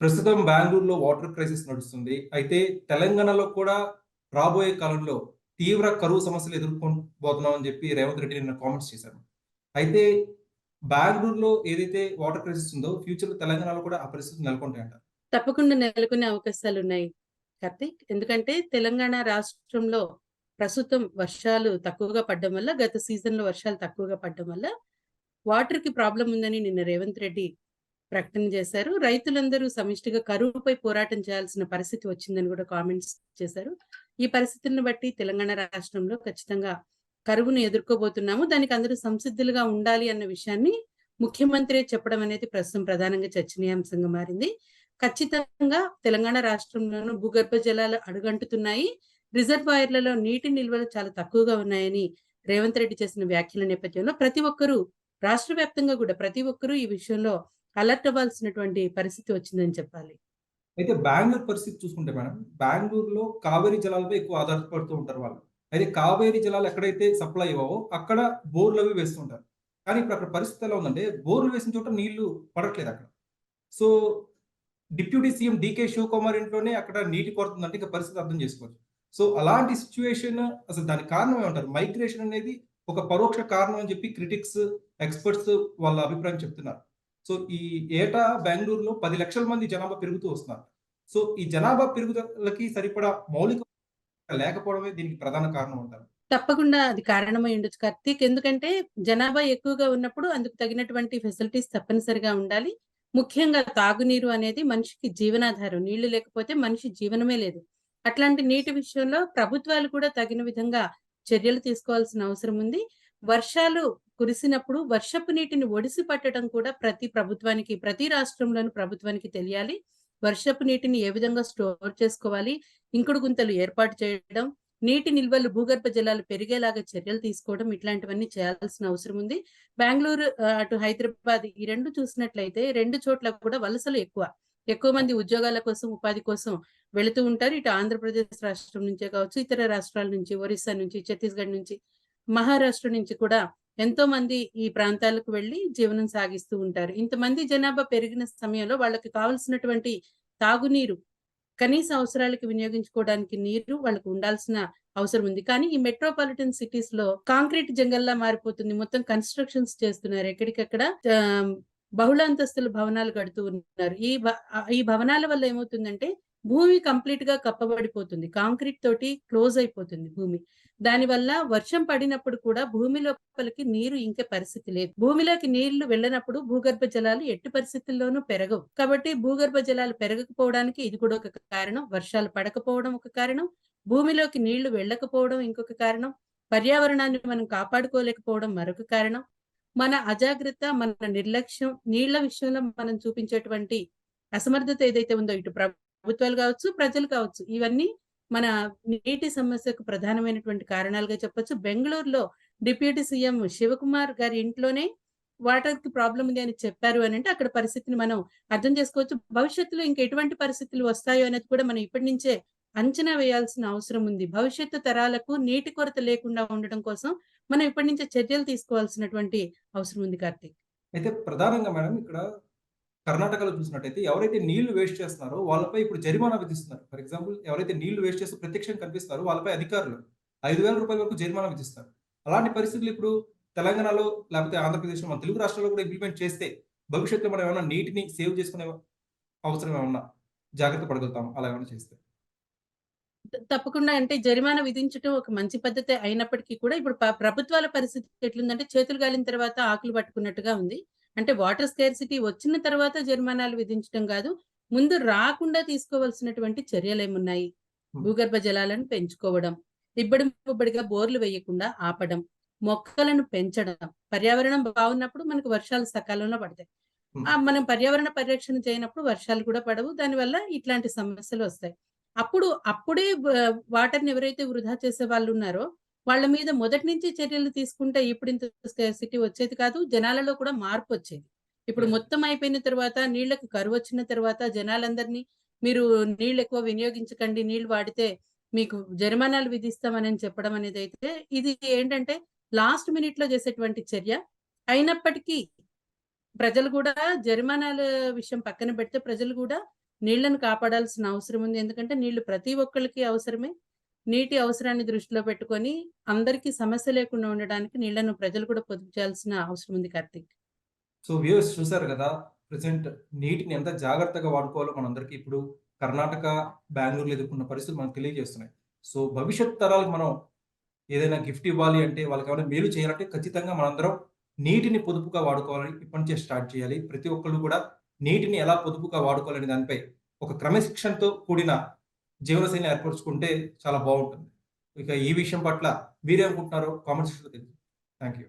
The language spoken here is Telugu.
ప్రస్తుతం బెంగళూరులో వాటర్ క్రైసిస్ నడుస్తుంది. అయితే తెలంగాణలో కూడా రాబోయే కాలంలో తీవ్ర కరువు సమస్యలు ఎదుర్కోబోతున్నాం అని చెప్పి రేవంత్ రెడ్డి నిన్న కామెంట్స్ చేశారు. అయితే బెంగళూరులో ఏదైతే వాటర్ క్రైసిస్ ఉందో ఫ్యూచర్‌లో తెలంగాణలో కూడా ఆ పరిస్థితులు నెలకొంటాయంట తప్పకుండా నెలకొనే అవకాశాలున్నాయి కార్తీక్. ఎందుకంటే తెలంగాణ రాష్ట్రంలో ప్రస్తుతం వర్షాలు తక్కువగా పడ్డం వల్ల గత సీజన్‌లో వర్షాలు తక్కువగా పడ్డం వల్ల వాటర్‌కి ప్రాబ్లం ఉందని నిన్న రేవంత్ రెడ్డి ప్రకటన చేశారు. రైతులందరూ సమిష్టిగా కరువుపై పోరాటం చేయాల్సిన పరిస్థితి వచ్చిందని కూడా కామెంట్స్ చేశారు. ఈ పరిస్థితులను బట్టి తెలంగాణ రాష్ట్రంలో ఖచ్చితంగా కరువును ఎదుర్కోబోతున్నాము. దానికి అందరూ సంసిద్ధులుగా ఉండాలి అన్న విషయాన్ని ముఖ్యమంత్రి చెప్పడం అనేది ప్రస్తుతం ప్రధానంగా చర్చనీయాంశంగా మారింది. ఖచ్చితంగా తెలంగాణ రాష్ట్రంలోనూ భూగర్భ జలాలు అడుగంటుతున్నాయి. రిజర్వాయర్‌లలో నీటి నిల్వలు చాలా తక్కువగా ఉన్నాయని రేవంత్ రెడ్డి చేసిన వ్యాఖ్యల నేపథ్యంలో ప్రతి ఒక్కరూ రాష్ట్ర వ్యాప్తంగా కూడా ప్రతి ఒక్కరూ ఈ విషయంలో అలర్ట్ అవ్వాల్సినటువంటి పరిస్థితి వచ్చిందని చెప్పాలి. అయితే బెంగళూరు పరిస్థితి చూసుకుంటే మేడం, బెంగళూరులో కావేరీ జలాలపై ఎక్కువ ఆధారపడుతూ ఉంటారు వాళ్ళు. అయితే కావేరీ జలాలు ఎక్కడైతే సప్లై అవ్వవో అక్కడ బోర్లు అవి వేస్తుంటారు. కానీ ఇప్పుడు అక్కడ పరిస్థితి ఎలా ఉందంటే బోర్‌లు వేసిన చోట నీళ్ళు పడట్లేదు అక్కడ. So deputy CM DK Shivakumar ఇంట్లోనే అక్కడ నీటి కొరత ఉందంటే ఇక పరిస్థితి అర్థం చేసుకోవచ్చు. సో అలాంటి సిచ్యువేషన్ అసలు దానికి కారణం ఏమంటారు? మైగ్రేషన్ అనేది ఒక పరోక్ష కారణం అని చెప్పి క్రిటిక్స్, ఎక్స్‌పర్ట్స్ వాళ్ళ అభిప్రాయం చెప్తున్నారు. సో ఈ ఏటా బెంగళూరులో పది లక్షల మంది జనాభా పెరుగుతూ వస్తున్నారు. సో ఈ జనాభా పెరుగుదలకి సరిపడా మౌలిక లేకపోవడమే దీనికి ప్రధాన కారణం అంటారు. తప్పకుండా అది కారణమై ఉండొచ్చు కార్తీక్. ఎందుకంటే జనాభా ఎక్కువగా ఉన్నప్పుడు అందుకు తగినటువంటి ఫెసిలిటీస్ తప్పనిసరిగా ఉండాలి. ముఖ్యంగా తాగునీరు అనేది మనిషికి జీవనాధారం. నీళ్ళు లేకపోతే మనిషి జీవనమే లేదు. అట్లాంటి నీటి విషయంలో ప్రభుత్వాలు కూడా తగిన విధంగా చర్యలు తీసుకోవాల్సిన అవసరం ఉంది. వర్షాలు కురిసినప్పుడు వర్షపు నీటిని ఒడిసి పట్టడం కూడా ప్రతి ప్రభుత్వానికి, ప్రతి రాష్ట్రంలోని ప్రభుత్వానికి తెలియాలి. వర్షపు నీటిని ఏ విధంగా స్టోర్ చేసుకోవాలి, ఇంకుడు గుంతలు ఏర్పాటు చేయడం, నీటి నిల్వలు భూగర్భ జలాలు పెరిగేలాగా చర్యలు తీసుకోవడం ఇట్లాంటివన్నీ చేయాల్సిన అవసరం ఉంది. బెంగళూరు అటు హైదరాబాద్ ఈ రెండు చూసినట్లయితే రెండు చోట్ల కూడా వలసలు ఎక్కువ. ఎక్కువ మంది ఉద్యోగాల కోసం, ఉపాధి కోసం వెళుతూ ఉంటారు. ఇటు ఆంధ్రప్రదేశ్ రాష్ట్రం నుంచే కావచ్చు, ఇతర రాష్ట్రాల నుంచి, ఒరిస్సా నుంచి, ఛత్తీస్‌గఢ్ నుంచి, మహారాష్ట్ర నుంచి కూడా ఎంతో మంది ఈ ప్రాంతాలకు వెళ్ళి జీవనం సాగిస్తూ ఉంటారు. ఇంతమంది జనాభా పెరిగిన సమయంలో వాళ్ళకి కావలసినటువంటి తాగునీరు, కనీస అవసరాలకు వినియోగించుకోవడానికి నీరు వాళ్ళకు ఉండాల్సిన అవసరం ఉంది. కానీ ఈ మెట్రోపాలిటన్ సిటీస్‌లో కాంక్రీట్ జంగల్లా మారిపోతుంది. మొత్తం కన్‌స్ట్రక్షన్స్ చేస్తున్నారు. ఎక్కడికక్కడ బహుళ అంతస్తుల భవనాలు కడుతూ ఉన్నారు. ఈ భ ఈ భవనాల వల్ల ఏమవుతుందంటే భూమి కంప్లీట్గా కప్పబడిపోతుంది. కాంక్రీట్ తోటి క్లోజ్ అయిపోతుంది భూమి. దానివల్ల వర్షం పడినప్పుడు కూడా భూమి లోపలికి నీరు ఇంకే పరిస్థితి లేదు. భూమిలోకి నీళ్ళు వెళ్ళినప్పుడు భూగర్భ జలాలు ఎట్టి పరిస్థితుల్లోనూ పెరగవు. కాబట్టి భూగర్భ జలాలు పెరగకపోవడానికి ఇది కూడా ఒక కారణం. వర్షాలు పడకపోవడం ఒక కారణం. భూమిలోకి నీళ్ళు వెళ్ళకపోవడం ఇంకొక కారణం. పర్యావరణాన్ని మనం కాపాడుకోలేకపోవడం మరొక కారణం. మన అజాగ్రత్త, మన నిర్లక్ష్యం, నీళ్ళ విషయంలో మనం చూపించేటువంటి అసమర్థత ఏదైతే ఉందో ఇటు ప్రభుత్వాలు కావచ్చు, ప్రజలు కావచ్చు. ఇవన్నీ మన నీటి సమస్యకు ప్రధానమైనటువంటి కారణాలుగా చెప్పొచ్చు. బెంగళూరులో డిప్యూటీ సీఎం శివకుమార్ గారి ఇంట్లోనే వాటర్‌కి ప్రాబ్లం ఉంది అని చెప్పారు అని అంటే అక్కడ పరిస్థితిని మనం అర్థం చేసుకోవచ్చు. భవిష్యత్తులో ఇంకా ఎటువంటి పరిస్థితులు వస్తాయో అనేది కూడా మనం ఇప్పటి నుంచే అంచనా వేయాల్సిన అవసరం ఉంది. భవిష్యత్తు తరాలకు నీటి కొరత లేకుండా ఉండడం కోసం మనం ఇప్పటి నుంచే చర్యలు తీసుకోవాల్సినటువంటి అవసరం ఉంది కార్తీక్. అయితే ప్రధానంగా మేడం ఇక్కడ కర్ణాటకలో చూసినట్టయితే ఎవరైతే నీళ్ళు వేస్ట్ చేస్తున్నారో వాళ్ళపై ఇప్పుడు జరిమానా విధిస్తున్నారు. ఫర్ ఎగ్జాంపుల్ ఎవరైతే నీళ్ళు వేస్ట్ చేస్తూ ప్రత్యక్షంగా కనిపిస్తారో వాళ్ళపై అధికారులు ఐదు వేల రూపాయల వరకు జరిమానా విధిస్తారు. అలాంటి పరిస్థితులు ఇప్పుడు తెలంగాణలో లేకపోతే ఆంధ్రప్రదేశ్‌లో మన తెలుగు రాష్ట్రాల్లో కూడా ఇంప్లిమెంట్ చేస్తే భవిష్యత్తులో మనం ఏమైనా నీటిని సేవ్ చేసుకునే అవసరం ఏమన్నా జాగ్రత్త పడగలుగుతాం అలా ఏమైనా చేస్తే? తప్పకుండా అంటే జరిమానా విధించడం ఒక మంచి పద్ధతి అయినప్పటికీ కూడా ఇప్పుడు ప్రభుత్వాల పరిస్థితి ఎట్లుందంటే చేతులు గాలిన తర్వాత ఆకులు పట్టుకున్నట్టుగా ఉంది. అంటే వాటర్ స్కేర్సిటీ వచ్చిన తర్వాత జరిమానాలు విధించడం కాదు. ముందు రాకుండా తీసుకోవాల్సినటువంటి చర్యలేమున్నాయి? హ్మ్. భూగర్భ జలాలను పెంచుకోవడం, ఇబ్బడి ముబ్బడిగా బోర్లు వేయకుండా ఆపడం, మొక్కలను పెంచడం. పర్యావరణం బాగున్నప్పుడు మనకు వర్షాలు సకాలంలో పడతాయి. ఆహ్, మనం పర్యావరణ పరిరక్షణ చేయనప్పుడు వర్షాలు కూడా పడవు. దానివల్ల ఇట్లాంటి సమస్యలు వస్తాయి. అప్పుడు అప్పుడే వాటర్‌ని ఎవరైతే వృధా చేసే వాళ్ళున్నారో వాళ్ళ మీద మొదటి నుంచి చర్యలు తీసుకుంటే ఇప్పుడు ఇంత స్కేర్సిటీ వచ్చేది కాదు. జనాలలో కూడా మార్పొచ్చేది. ఇప్పుడు యెస్. మొత్తం అయిపోయిన తర్వాత నీళ్ళకి కరువొచ్చిన తర్వాత జనాలందరినీ మీరు నీళ్ళు ఎక్కువ వినియోగించకండి. నీళ్ళు వాడితే మీకు జరిమానాలు విధిస్తామని చెప్పడం అనేదైతే ఇది ఏంటంటే లాస్ట్ మినిట్‌లో చేసేటువంటి చర్య. అయినప్పటికీ ప్రజలు కూడా జరిమానాల విషయం పక్కన పెడితే ప్రజలు కూడా నీళ్ళను కాపాడాల్సిన అవసరం ఉంది ఎందుకంటే నీళ్ళు ప్రతి ఒక్కళ్ళకి అవసరమే నీటి అవసరాన్ని దృష్టిలో పెట్టుకొని అందరికీ సమస్య లేకుండా ఉండడానికి నీళ్ళను ప్రజలు కూడా పొదుపు చేయాల్సిన అవసరం ఉంది కార్తీక్. సో వ్యూస్ చూసారు కదా ప్రజెంట్ నీటిని ఎంత జాగ్రత్తగా వాడుకోవాలో మనందరికీ ఇప్పుడు కర్ణాటక బెంగళూరులో ఎదుర్కొన్న పరిస్థితులు మనకు తెలియజేస్తున్నాయి. సో భవిష్యత్ తరాలకు మనం ఏదైనా గిఫ్ట్ ఇవ్వాలి అంటే వాళ్ళకి ఏమైనా మేలు చేయాలంటే ఖచ్చితంగా మనందరం నీటిని పొదుపుగా వాడుకోవాలని ఇప్పటి నుంచే స్టార్ట్ చేయాలి. ప్రతి ఒక్కళ్ళు కూడా నీటిని ఎలా పొదుపుగా వాడుకోవాలనే దానిపై ఒక క్రమశిక్షణతో కూడిన జీవనశైలిని ఏర్పరచుకుంటే చాలా బాగుంటుంది. ఇక ఈ విషయం పట్ల మీరేమనుకుంటున్నారో కామెంట్ తెలియదు థ్యాంక్ యూ